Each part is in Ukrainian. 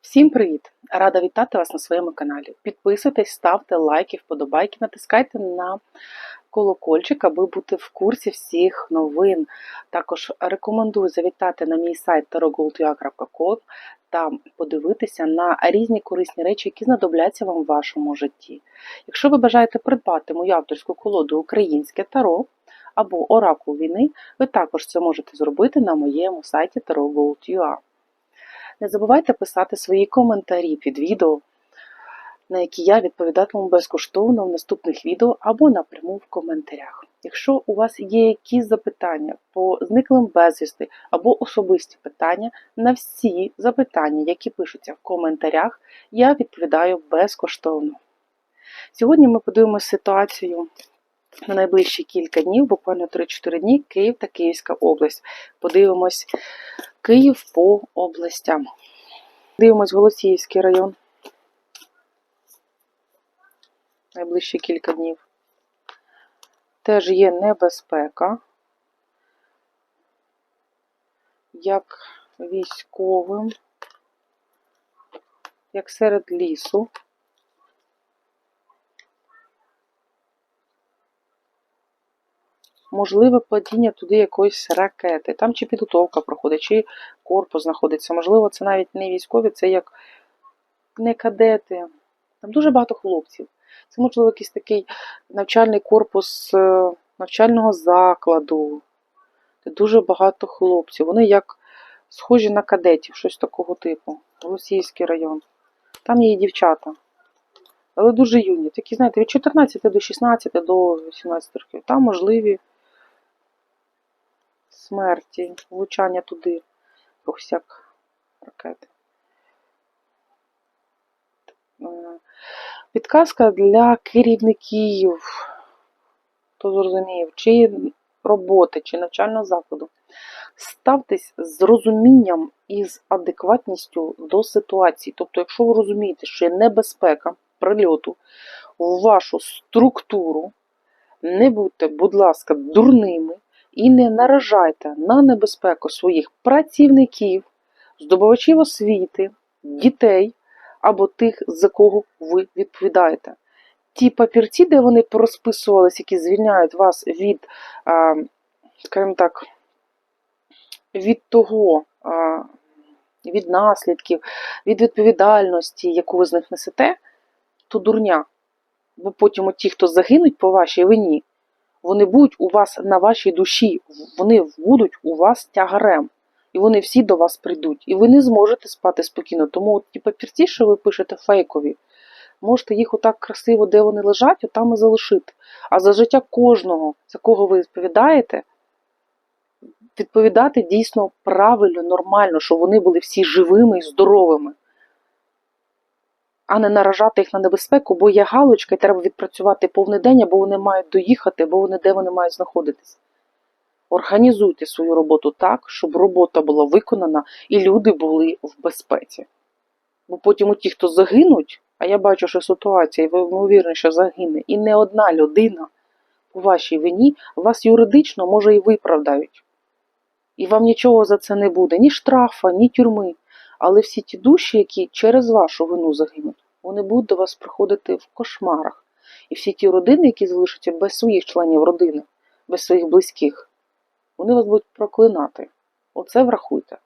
Всім привіт! Рада вітати вас на своєму каналі. Підписуйтесь, ставте лайки, вподобайки, натискайте на колокольчик, аби бути в курсі всіх новин. Також рекомендую завітати на мій сайт tarotgoldua.com та подивитися на різні корисні речі, які знадобляться вам в вашому житті. Якщо ви бажаєте придбати мою авторську колоду Українське таро або Оракул війни, ви також це можете зробити на моєму сайті tarotgold.ua. Не забувайте писати свої коментарі під відео, на які я відповідатиму безкоштовно в наступних відео або напряму в коментарях. Якщо у вас є якісь запитання по зниклим безвісти або особисті питання, на всі запитання, які пишуться в коментарях, я відповідаю безкоштовно. Сьогодні ми подивимося ситуацію на найближчі кілька днів, буквально 3-4 дні, Київ та Київська область. Подивимось Київ по областям. Дивимось Голосіївський район. Найближчі кілька днів. Теж є небезпека, як військовим, як серед лісу. Можливе падіння туди якоїсь ракети. Там чи підготовка проходить, чи корпус знаходиться. Можливо, це навіть не військові, це як не кадети. Там дуже багато хлопців. Це, можливо, якийсь такий навчальний корпус е, навчального закладу, дуже багато хлопців. Вони як схожі на кадетів, щось такого типу. Голосіївський район. Там є і дівчата. Але дуже юні. Такі, знаєте, від 14 до 16 до 18 років. Там можливі смерті, влучання туди, всяк ракети. Е, Підказка для керівників, хто зрозумів, чи роботи, чи навчального закладу. Ставтесь з розумінням і з адекватністю до ситуації. Тобто, якщо ви розумієте, що є небезпека прильоту в вашу структуру, не будьте, будь ласка, дурними і не наражайте на небезпеку своїх працівників, здобувачів освіти, дітей або тих, за кого ви відповідаєте. Ті папірці, де вони порозписувались, які звільняють вас від, скажімо так, від того, від наслідків, від відповідальності, яку ви з них несете, то дурня. Бо потім ті, хто загинуть по вашій вині, вони будуть у вас на вашій душі, вони будуть у вас тягарем. І вони всі до вас прийдуть. І ви не зможете спати спокійно. Тому ті папірці, що ви пишете фейкові, можете їх отак красиво, де вони лежать, отам і залишити. А за життя кожного, за кого ви відповідаєте, відповідати дійсно правильно, нормально, щоб вони були всі живими і здоровими а не наражати їх на небезпеку, бо є галочка, і треба відпрацювати повний день, або вони мають доїхати, або вони де вони мають знаходитись. Організуйте свою роботу так, щоб робота була виконана і люди були в безпеці. Бо потім у ті, хто загинуть, а я бачу, що ситуація, і ви ймовірно, що загине, і не одна людина у вашій вині вас юридично, може, і виправдають. І вам нічого за це не буде, ні штрафа, ні тюрми. Але всі ті душі, які через вашу вину загинуть, вони будуть до вас приходити в кошмарах. І всі ті родини, які залишаться без своїх членів родини, без своїх близьких, вони вас будуть проклинати. Оце врахуйте.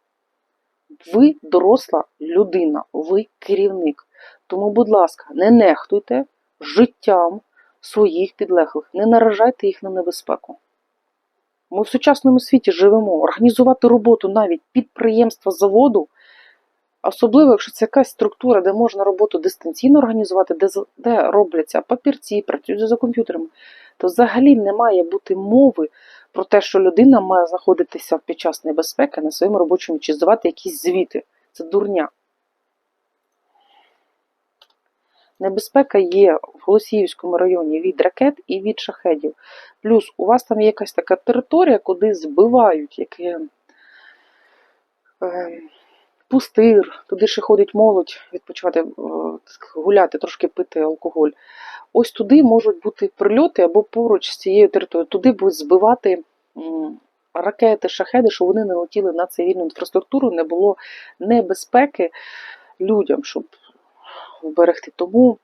Ви доросла людина, ви керівник. Тому, будь ласка, не нехтуйте життям своїх підлеглих, не наражайте їх на небезпеку. Ми в сучасному світі живемо, організувати роботу навіть підприємства заводу. Особливо, якщо це якась структура, де можна роботу дистанційно організувати, де де робляться папірці, працюють за комп'ютерами, то взагалі не має бути мови про те, що людина має знаходитися під час небезпеки на своєму робочому чи здавати якісь звіти. Це дурня. Небезпека є в Голосіївському районі від ракет і від шахедів. Плюс у вас там є якась така територія, куди збивають яке. Е, пустир, туди ще ходить молодь відпочивати, е, гуляти, трошки пити алкоголь. Ось туди можуть бути прильоти або поруч з цією територією. Туди будуть збивати ракети, шахеди, щоб вони не летіли на цивільну інфраструктуру, не було небезпеки людям, щоб вберегти. Тому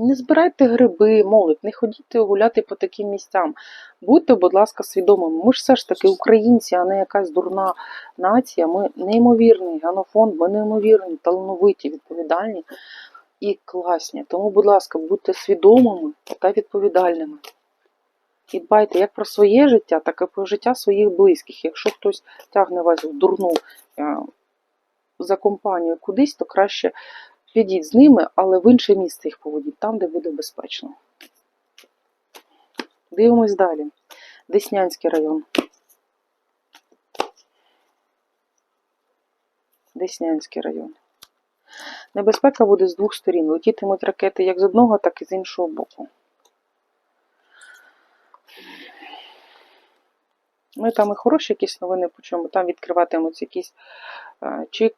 не збирайте гриби, молодь, не ходіть гуляти по таким місцям. Будьте, будь ласка, свідомими. Ми ж все ж таки українці, а не якась дурна нація. Ми неймовірний генофонд, ми неймовірні, талановиті, відповідальні і класні. Тому, будь ласка, будьте свідомими та відповідальними. І дбайте як про своє життя, так і про життя своїх близьких. Якщо хтось тягне вас в дурну е, за компанію кудись, то краще підіть з ними, але в інше місце їх поведіть, там, де буде безпечно. Дивимось далі. Деснянський район. Деснянський район. Небезпека буде з двох сторін. Летітимуть ракети як з одного, так і з іншого боку. Ми там і хороші якісь новини почуємо, там відкриватимуться якісь е, чи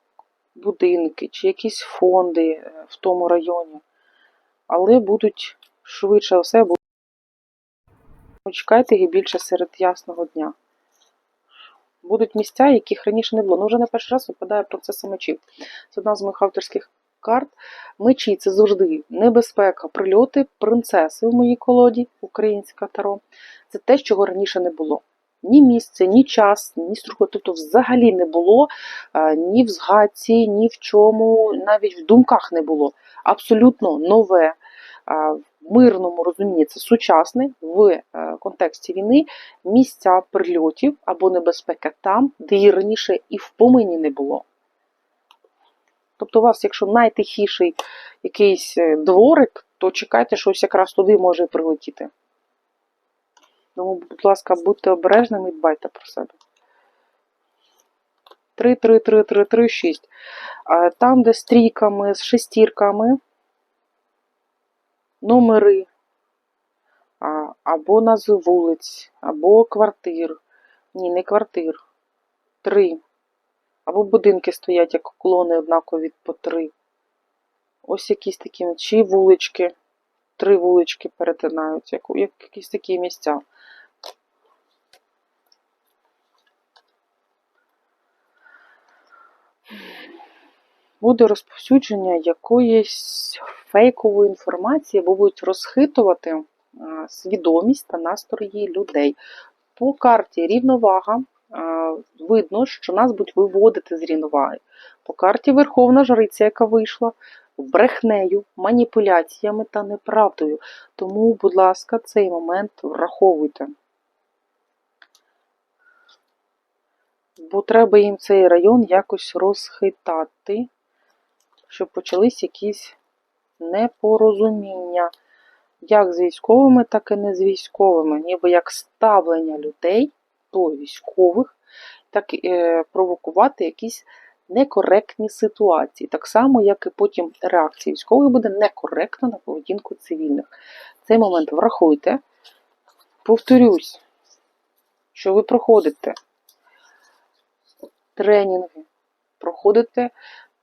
будинки, чи якісь фонди е, в тому районі. Але будуть швидше все, будуть... чекайте їх більше серед ясного дня. Будуть місця, яких раніше не було. Ну, вже не перший раз випадає процеси мечів. Це одна з моїх авторських карт. Мечі це завжди небезпека, прильоти, принцеси в моїй колоді, українська таро. Це те, чого раніше не було. Ні місце, ні час, ні структура, тобто взагалі не було ні в згадці, ні в чому, навіть в думках не було. Абсолютно нове, в мирному розумінні це сучасне в е, контексті війни місця прильотів або небезпека там, де її раніше і в помині не було. Тобто, у вас, якщо найтихіший якийсь е, дворик, то чекайте, що ось якраз туди може прилетіти. Тому, будь ласка, будьте обережними і дбайте про себе. 3, 3, 3, 3, 3, 6. Там, де з трійками, з шестірками, номери, або назви вулиць, або квартир. Ні, не квартир. Три. Або будинки стоять, як колони однакові по три. Ось якісь такі, чи вулички. Три вулички перетинаються, як, як якісь такі місця. Буде розповсюдження якоїсь фейкової інформації, або будуть розхитувати свідомість та настрої людей. По карті рівновага видно, що нас будуть виводити з рівноваги. По карті Верховна Жриця, яка вийшла, брехнею, маніпуляціями та неправдою. Тому, будь ласка, цей момент враховуйте. Бо треба їм цей район якось розхитати, щоб почались якісь непорозуміння. Як з військовими, так і не з військовими. Ніби як ставлення людей до військових, так е, провокувати якісь некоректні ситуації. Так само, як і потім реакція військових буде некоректна на поведінку цивільних. Цей момент врахуйте. Повторюсь, що ви проходите тренінги, проходите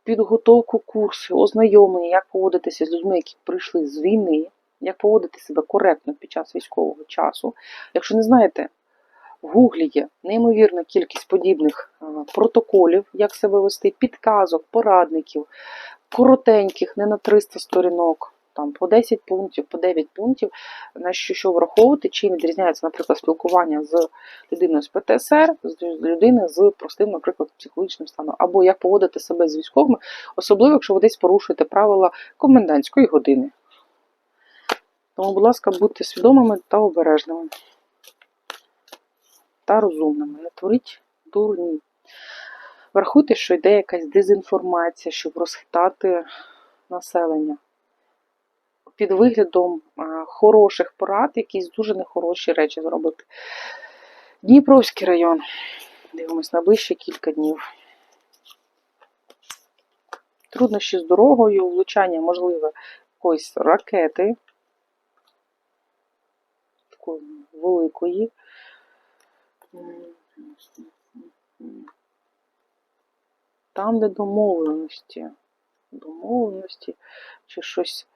підготовку курсу, ознайомлення, як поводитися з людьми, які прийшли з війни, як поводити себе коректно під час військового часу. Якщо не знаєте, в Гуглі є неймовірна кількість подібних протоколів, як себе вести, підказок, порадників, коротеньких, не на 300 сторінок, там по 10 пунктів, по 9 пунктів, на що, що враховувати, чим відрізняється, наприклад, спілкування з людиною з ПТСР, з людиною з простим, наприклад, психологічним станом, або як поводити себе з військовими, особливо, якщо ви десь порушуєте правила комендантської години. Тому, будь ласка, будьте свідомими та обережними та розумними. Не творіть дурні. Врахуйте, що йде якась дезінформація, щоб розхитати населення. Під виглядом хороших порад, якісь дуже нехороші речі зробити. Дніпровський район. Дивимось на ближче кілька днів. Труднощі з дорогою, влучання, можливе, якоїсь ракети. Такої великої. Там, де домовленості, домовленості, чи щось,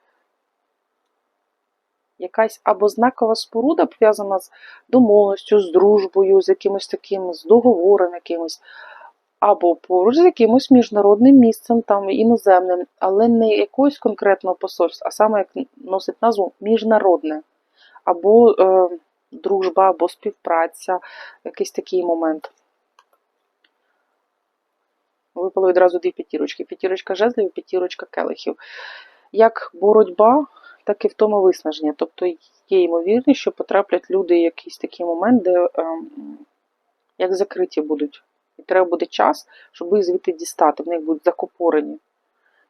якась або знакова споруда пов'язана з домовленістю, з дружбою, з якимось таким, з договором якимось, або поруч з якимось міжнародним місцем, там іноземним, але не якогось конкретного посольства, а саме як носить назву міжнародне, або е, дружба, або співпраця, якийсь такий момент. Випало відразу дві п'ятірочки. П'ятірочка жезлів, п'ятірочка келихів. Як боротьба, так і втомовиснаження. Тобто є ймовірність, що потраплять люди в якийсь такий момент, де ем, як закриті будуть. І треба буде час, щоб їх звідти дістати, в них будуть закопорені.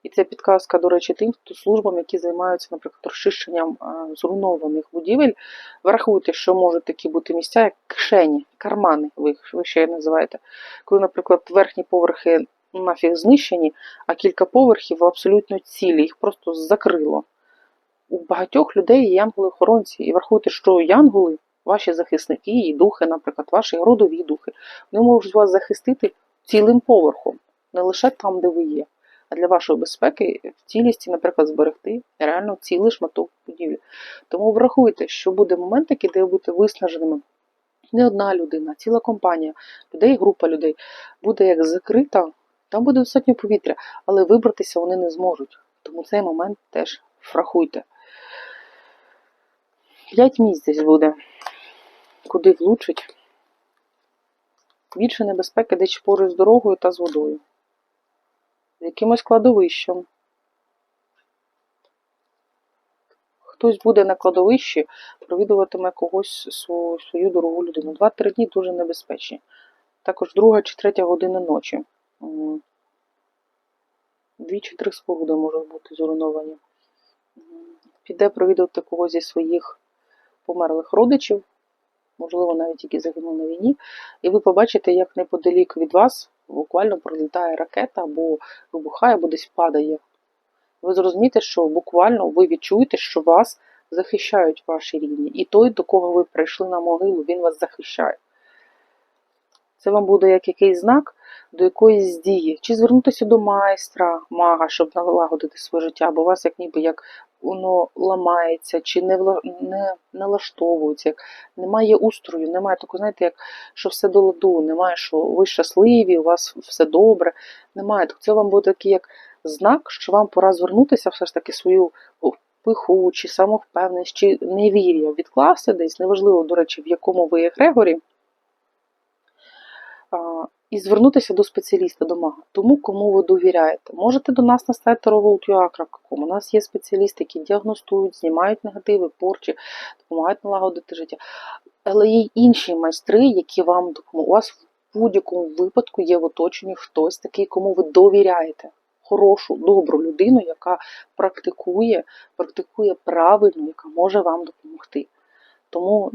І це підказка, до речі, тим, хто службам, які займаються, наприклад, розчищенням е, зруйнованих будівель. Врахуйте, що можуть такі бути місця, як кишені, кармани, ви, їх- ви ще називаєте. Коли, наприклад, верхні поверхи нафіг знищені, а кілька поверхів абсолютно цілі, їх просто закрило. У багатьох людей є янголи-охоронці. І врахуйте, що янголи, ваші захисники і духи, наприклад, ваші родові духи, вони можуть вас захистити цілим поверхом, не лише там, де ви є, а для вашої безпеки в цілісті, наприклад, зберегти реально цілий шматок будівлі. Тому врахуйте, що буде момент такий, де ви будете виснаженими. Не одна людина, ціла компанія людей, група людей буде як закрита, там буде достатньо повітря, але вибратися вони не зможуть. Тому цей момент теж врахуйте. П'ять місць десь буде, куди влучить. Більше небезпеки десь поруч з дорогою та з водою. З якимось кладовищем. Хтось буде на кладовищі, провідуватиме когось свою, свою дорогу людину. Два-три дні дуже небезпечні. Також друга чи третя година ночі. Дві чи три споруди можуть бути зруйновані. Піде провідувати когось зі своїх померлих родичів, можливо, навіть які загинули на війні, і ви побачите, як неподалік від вас буквально пролітає ракета, або вибухає, або десь падає. Ви зрозумієте, що буквально ви відчуєте, що вас захищають ваші рідні. І той, до кого ви прийшли на могилу, він вас захищає. Це вам буде як якийсь знак до якоїсь дії. Чи звернутися до майстра, мага, щоб налагодити своє життя, бо вас як ніби як воно ламається, чи не, не налаштовується, як немає устрою, немає такого, знаєте, як що все до ладу, немає, що ви щасливі, у вас все добре. Немає. Так Це вам буде такий як знак, що вам пора звернутися все ж таки свою пиху, чи самовпевненість, чи невір'я відкласти десь, неважливо, до речі, в якому ви егрегорі, і звернутися до спеціаліста, до мага, тому кому ви довіряєте. Можете до нас на сайт tarotvolt.ua.com. У нас є спеціалісти, які діагностують, знімають негативи, порчі, допомагають налагодити життя. Але є інші майстри, які вам допоможуть. У вас в будь-якому випадку є в оточенні хтось такий, кому ви довіряєте. Хорошу, добру людину, яка практикує, практикує правильно, яка може вам допомогти. Тому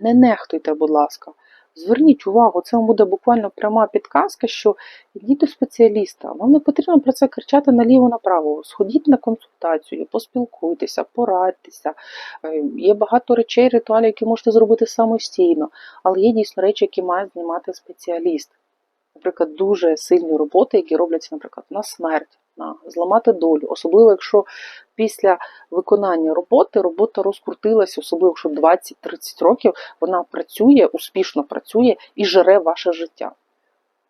не нехтуйте, будь ласка. Зверніть увагу, це вам буде буквально пряма підказка, що йдіть до спеціаліста. Вам не потрібно про це кричати наліво-направо. Сходіть на консультацію, поспілкуйтеся, порадьтеся. Е, Є багато речей, ритуалів, які можете зробити самостійно, але є дійсно речі, які має знімати спеціаліст. Наприклад, дуже сильні роботи, які робляться, наприклад, на смерть, на зламати долю, особливо якщо після виконання роботи робота розкрутилася, особливо якщо 20-30 років вона працює, успішно працює і жере ваше життя.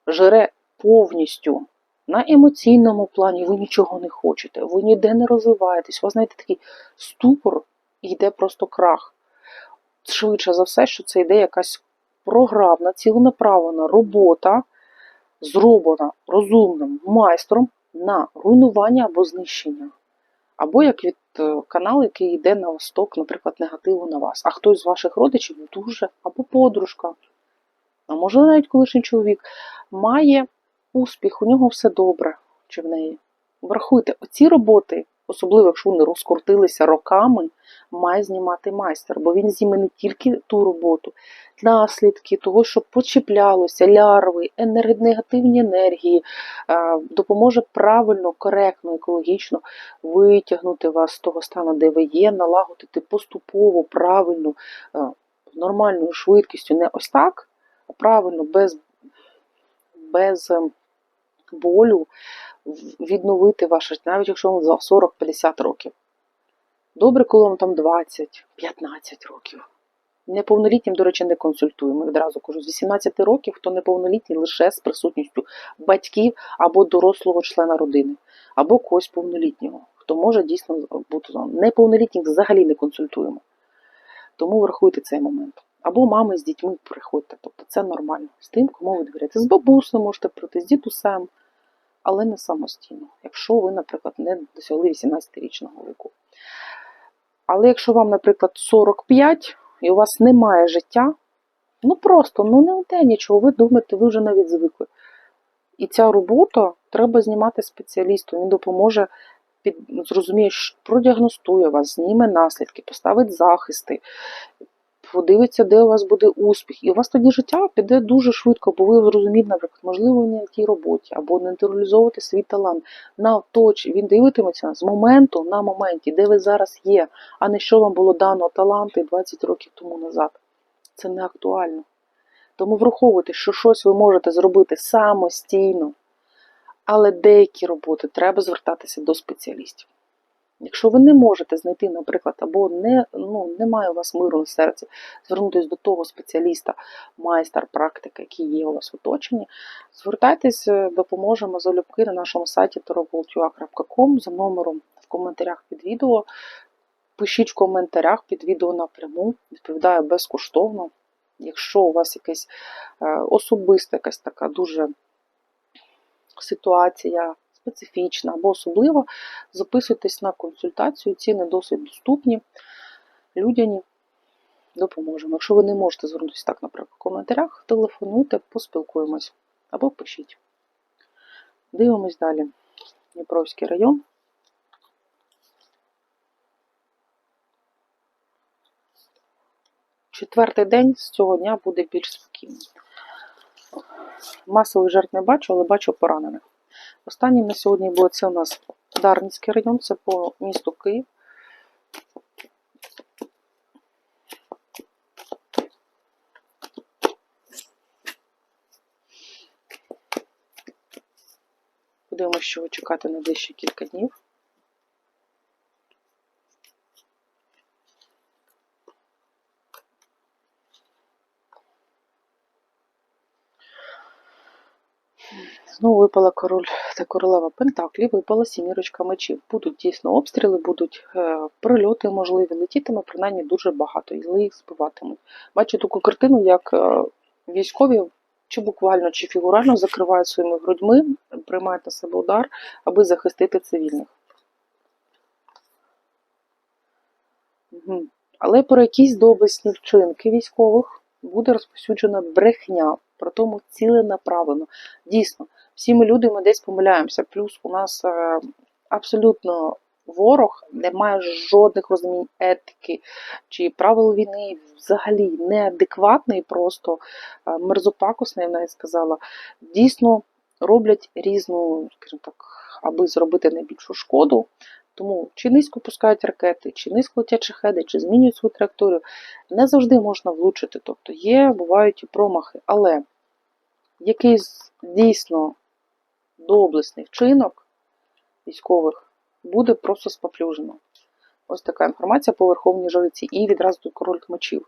Жере повністю. На емоційному плані ви нічого не хочете, ви ніде не розвиваєтесь, у вас знаєте такий ступор і йде просто крах. Швидше за все, що це йде якась програмна, ціленаправлена робота, зроблена розумним майстром на руйнування або знищення. Або як від е, каналу, який йде на восток, наприклад, негативу на вас. А хтось з ваших родичів дуже, або подружка, а може навіть колишній чоловік, має успіх, у нього все добре, чи в неї. Врахуйте, оці роботи, особливо якщо вони розкрутилися роками, має знімати майстер, бо він зніме не тільки ту роботу, наслідки того, що почіплялося, лярви, негативні енергії, е, допоможе правильно, коректно, екологічно витягнути вас з того стану, де ви є, налагодити поступово, правильно, е, нормальною швидкістю, не ось так, а правильно, без, без ем, болю відновити ваше життя, навіть якщо вам за 40-50 років. Добре, коли вам там 20-15 років. Неповнолітнім, до речі, не консультуємо. Відразу кажу, з 18 років хто неповнолітній лише з присутністю батьків або дорослого члена родини, або когось повнолітнього, хто може дійсно бути неповнолітніх взагалі не консультуємо. Тому врахуйте цей момент. Або мами з дітьми приходьте. Тобто це нормально. З тим, кому ви довіряєте. З бабусею можете прийти, з дідусем, але не самостійно, якщо ви, наприклад, не досягли 18-річного віку. Але якщо вам, наприклад, 45 і у вас немає життя, ну просто ну не те нічого, ви думаєте, ви вже навіть звикли. І ця робота треба знімати спеціалісту, він допоможе під, зрозуміє, що продіагностує вас, зніме наслідки, поставить захисти, подивиться, де у вас буде успіх. І у вас тоді життя піде дуже швидко, бо ви зрозумієте, наприклад, можливо, не на тій роботі, або нейтралізовувати свій талант. На точ він дивитиметься з моменту на моменті, де ви зараз є, а не що вам було дано таланти 20 років тому назад. Це не актуально. Тому враховуйте, що щось ви можете зробити самостійно, але деякі роботи треба звертатися до спеціалістів. Якщо ви не можете знайти, наприклад, або не, ну, немає у вас миру на серці, звернутися до того спеціаліста, майстер, практика, який є у вас в оточенні, звертайтесь, е, допоможемо залюбки на нашому сайті torovoltua.com за номером в коментарях під відео. Пишіть в коментарях під відео напряму, відповідаю безкоштовно. Якщо у вас якась е, особиста, якась така дуже ситуація специфічна або особлива, записуйтесь на консультацію, ціни досить доступні, людяні. Допоможемо. Якщо ви не можете звернутися так, наприклад, в коментарях, телефонуйте, поспілкуємось або пишіть. Дивимось далі. Дніпровський район. Четвертий день з цього дня буде більш спокійним. Масових жертв не бачу, але бачу поранених. Останнім на сьогодні буде це у нас Дарницький район, це по місту Київ. Подивимося, що чекати на дещо кілька днів. Знову випала король та королева Пентаклів, випала сімірочка мечів. Будуть дійсно обстріли, будуть е, прильоти можливі, летітиме принаймні дуже багато, і їх збиватимуть. Бачу таку картину, як е, військові чи буквально, чи фігурально закривають своїми грудьми, приймають на себе удар, аби захистити цивільних. Угу. Але про якісь доблесні вчинки військових буде розповсюджена брехня, про тому ціленаправлено. Дійсно, всі ми люди ми десь помиляємося. Плюс у нас е, абсолютно ворог не має жодних розумінь етики чи правил війни, взагалі неадекватний, просто е, мерзопакосний, я навіть сказала. Дійсно роблять різну, скажімо так, аби зробити найбільшу шкоду. Тому чи низько пускають ракети, чи низько летять шахеди, чи змінюють свою траєкторію, не завжди можна влучити. Тобто є, бувають і промахи. Але якийсь дійсно доблесний вчинок військових буде просто споплюжено. Ось така інформація по Верховній Жриці. І відразу тут король мечів.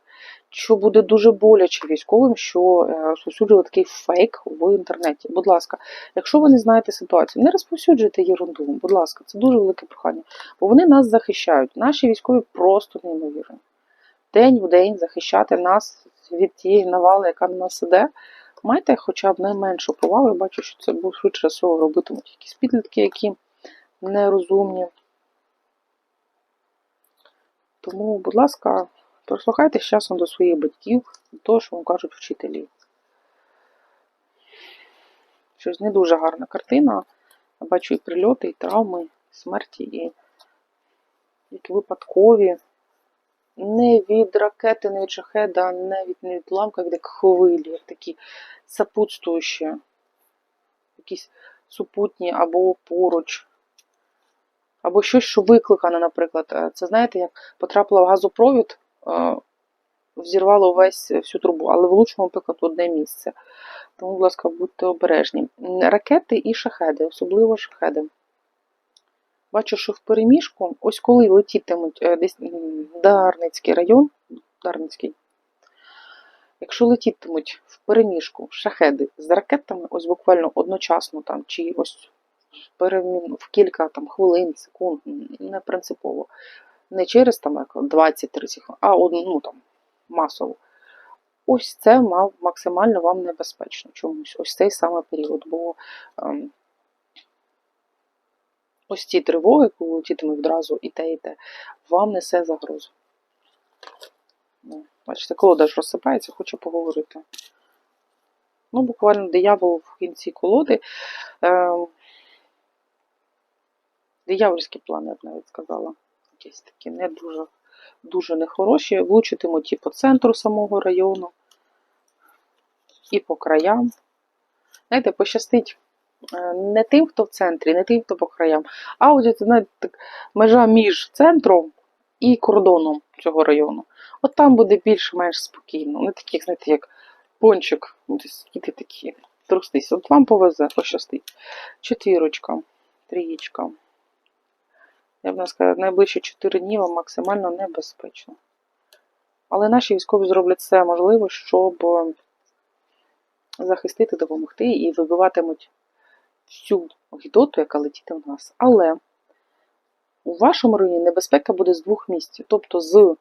Що буде дуже боляче військовим, що е, розповсюджували такий фейк в інтернеті. Будь ласка, якщо ви не знаєте ситуацію, не розповсюджуйте єрунду. Будь ласка, це дуже велике прохання. Бо вони нас захищають. Наші військові просто неймовірні. День в день захищати нас від тієї навали, яка на нас іде. Майте хоча б найменшу повагу. Я бачу, що це був швидше всього робитимуть якісь підлітки, які нерозумні. Тому, будь ласка, прислухайтесь часом до своїх батьків, до того, що вам кажуть вчителі. Щось не дуже гарна картина. Я бачу і прильоти, і травми, і смерті, і які випадкові. Не від ракети, не від шахеда, не від, не від ламка, від як хвилі, такі сопутствуючі, якісь супутні або поруч або щось, що викликане, наприклад. Е, це знаєте, як потрапила в газопровід, е, взірвало весь всю трубу, але влучимо, наприклад, в одне місце. Тому, будь ласка, будьте обережні. Ракети і шахеди, особливо шахеди. Бачу, що в переміжку, ось коли летітимуть е, десь Дарницький район, Дарницький, Якщо летітимуть в переміжку шахеди з ракетами, ось буквально одночасно там, чи ось в кілька там, хвилин, секунд, не принципово. Не через там, 20-30 хвилин, а ну, там, масово. Ось це мав максимально вам небезпечно чомусь. Ось цей саме період. Бо ем, ось ці тривоги, коли летітиме відразу і те, і те, вам несе загрозу. Ну, Бачите, колода ж розсипається, хочу поговорити. Ну, буквально диявол в кінці колоди. Ем, диявольські плани, я б навіть сказала. Якісь такі не дуже, дуже нехороші. Влучитимуть і по центру самого району, і по краям. Знаєте, пощастить не тим, хто в центрі, не тим, хто по краям, а от знаєте, так, межа між центром і кордоном цього району. От там буде більш-менш спокійно. Не таких, знаєте, як пончик, десь діти такі, трустись. От вам повезе, пощастить. Четвірочка, трієчка. Я б не сказала, найближчі 4 дні вам максимально небезпечно. Але наші військові зроблять все можливе, щоб е, захистити, допомогти і вибиватимуть всю гідоту, яка летіти в нас. Але у вашому районі небезпека буде з двох місць. Тобто з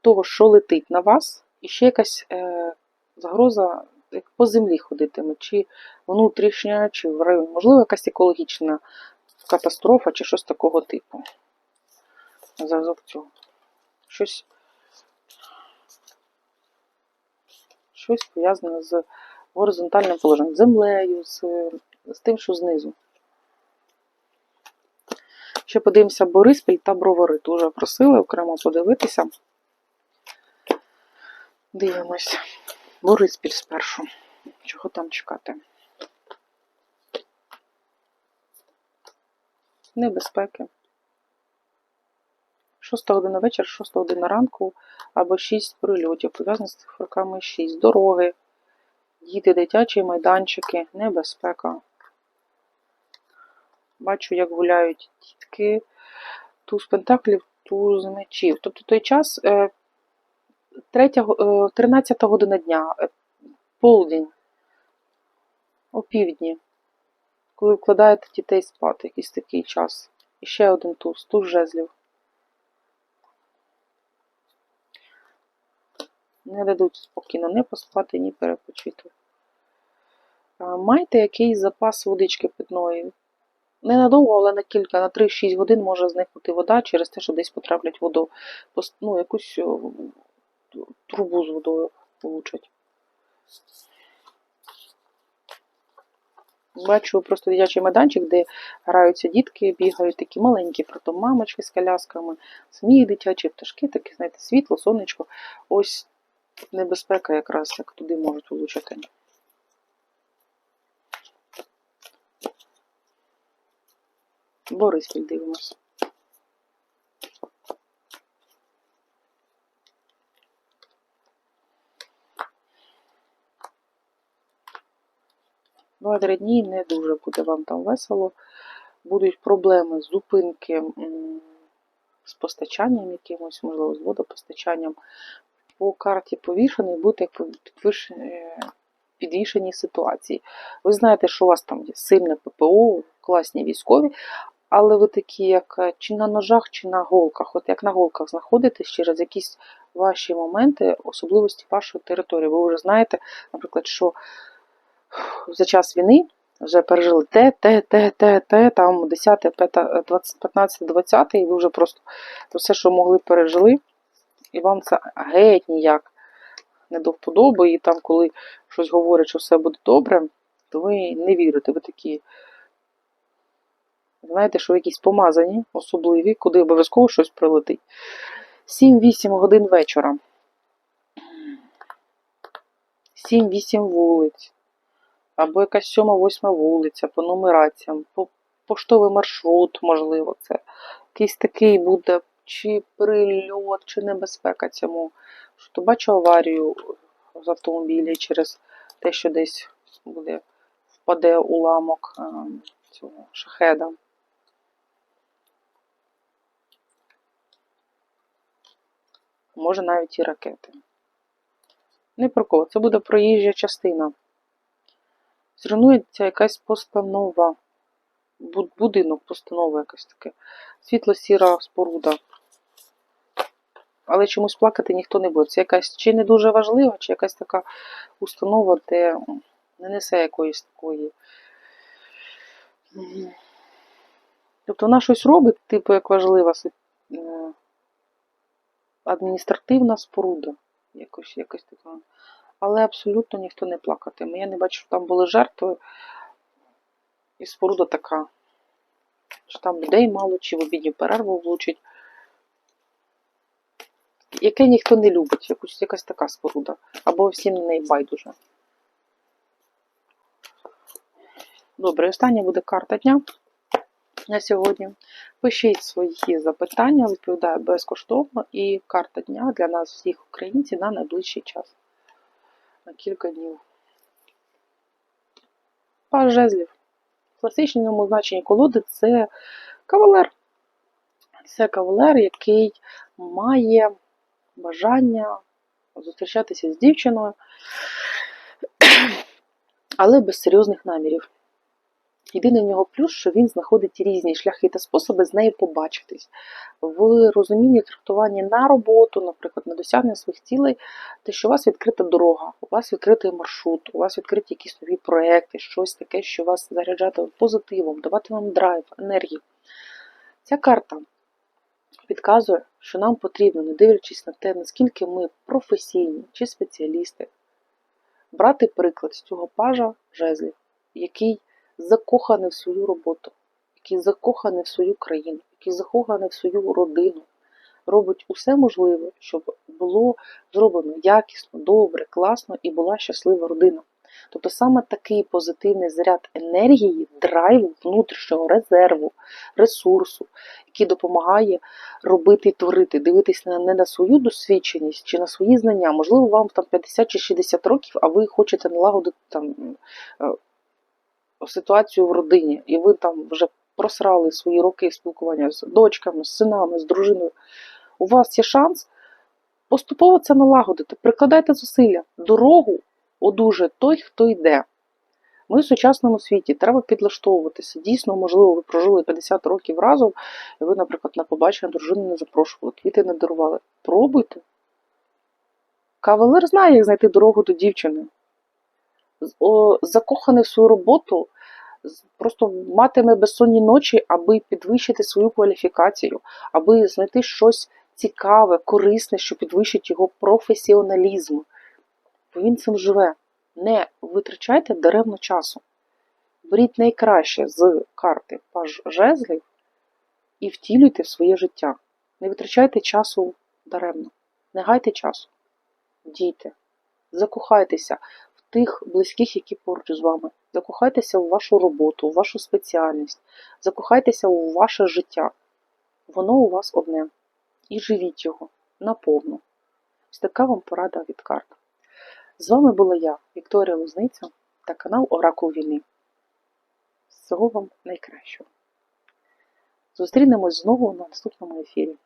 того, що летить на вас, і ще якась е, загроза як по землі ходитиме, чи внутрішня, чи в районі, можливо, якась екологічна катастрофа, чи щось такого типу. Зразок цього. Щось, щось пов'язане з горизонтальним положенням, з землею, з, з тим, що знизу. Ще подивимося Бориспіль та Бровари. Дуже просили окремо подивитися. Дивимось. Бориспіль спершу. Чого там чекати? Небезпеки. 6 година вечора, 6 година ранку або 6 прильотів. Пов'язані з цифрами 6. Дороги, діти, дитячі майданчики, небезпека. Бачу, як гуляють дітки, туз пентаклів, туз мечів. Тобто той час е, 3, е, 13 година дня, е, полдень, опівдні, коли вкладаєте дітей спати, якийсь такий час. І ще один туз, туз жезлів. Не дадуть спокійно не поспати, ні перепочити. Майте якийсь запас водички питної. Ненадовго, але на кілька, на 3-6 годин може зникнути вода через те, що десь потраплять воду, ну, якусь трубу з водою получать. Бачу просто дитячий майданчик, де граються дітки, бігають такі маленькі, притом мамочки з колясками, сміх дитячі, пташки, таке, знаєте, світло, сонечко. Ось небезпека якраз як туди можуть влучити. Бориспіль дивимось. Два-три дні не дуже буде вам там весело. Будуть проблеми з зупинки з постачанням якимось, можливо, з водопостачанням. По карті повішений як в підвішеній ситуації. Ви знаєте, що у вас там є сильне ППО, класні військові, але ви такі, як е, чи на ножах, чи на голках. От як на голках знаходитесь через якісь ваші моменти, особливості вашої території. Ви вже знаєте, наприклад, що за час війни вже пережили те, те, те, те, те, там 10, 15, 20, і ви вже просто все, що могли, пережили, і вам це геть ніяк не до вподоби, і там, коли щось говорять, що все буде добре, то ви не вірите. Ви такі, знаєте, що якісь помазані, особливі, куди обов'язково щось прилетить. 7-8 годин вечора. 7-8 вулиць. Або якась 7-8 вулиця по нумераціям, по поштовий маршрут, можливо, це якийсь такий буде, чи прильот, чи небезпека цьому. Що бачу аварію з автомобілі через те, що десь буде впаде уламок е, цього шахеда. Може навіть і ракети. Не про кого. Це буде проїжджа частина. Зруйнується якась постанова. Будинок, постанова якась таке. Світло-сіра споруда. Але чомусь плакати ніхто не буде. Це якась чи не дуже важлива, чи якась така установа, де не несе якоїсь такої. Тобто вона щось робить, типу, як важлива е, адміністративна споруда. Якось, якось така. Але абсолютно ніхто не плакатиме. Я не бачу, що там були жертви. І споруда така. Що там людей мало, чи в обідню перерву влучить. Яке ніхто не любить, якусь, якась така споруда. Або всім неї байдуже. Добре, остання буде карта дня на сьогодні. Пишіть свої запитання, відповідаю безкоштовно. І карта дня для нас, всіх українців, на найближчий час. На кілька днів. Паж жезлів. В класичному значенні колоди це кавалер. Це кавалер, який має бажання зустрічатися з дівчиною, але без серйозних намірів. Єдиний в нього плюс, що він знаходить різні шляхи та способи з нею побачитись. В розумінні трактуванні на роботу, наприклад, на досягнення своїх цілей, те, що у вас відкрита дорога, у вас відкритий маршрут, у вас відкриті якісь нові проекти, щось таке, що вас заряджатиме позитивом, давати вам драйв, енергію. Ця карта підказує, що нам потрібно, не дивлячись на те, наскільки ми професійні чи спеціалісти, брати приклад з цього пажа жезлів, який закоханий в свою роботу, який закоханий в свою країну, який закоханий в свою родину, робить усе можливе, щоб було зроблено якісно, добре, класно і була щаслива родина. Тобто саме такий позитивний заряд енергії, драйву, внутрішнього резерву, ресурсу, який допомагає робити і творити, дивитись не на свою досвідченість чи на свої знання. Можливо, вам там 50 чи 60 років, а ви хочете налагодити там е, ситуацію в родині, і ви там вже просрали свої роки спілкування з дочками, з синами, з дружиною. У вас є шанс поступово це налагодити. Прикладайте зусилля. Дорогу одужає той, хто йде. Ми в сучасному світі треба підлаштовуватися. Дійсно, можливо, ви прожили 50 років разом, і ви, наприклад, на побачення дружину не запрошували, квіти не дарували. Пробуйте. Кавалер знає, як знайти дорогу до дівчини. Закоханий в свою роботу, просто матиме безсонні ночі, аби підвищити свою кваліфікацію, аби знайти щось цікаве, корисне, що підвищить його професіоналізм. Бо він цим живе. Не витрачайте даремно часу. Беріть найкраще з карти паж жезлів і втілюйте в своє життя. Не витрачайте часу даремно. Не гайте часу. Дійте. Закохайтеся в тих близьких, які поруч з вами. Закохайтеся в вашу роботу, в вашу спеціальність. Закохайтеся у ваше життя. Воно у вас одне. І живіть його наповну. Ось така вам порада від карт. З вами була я, Вікторія Лузниця та канал Оракул Війни. Всього вам найкращого. Зустрінемось знову на наступному ефірі.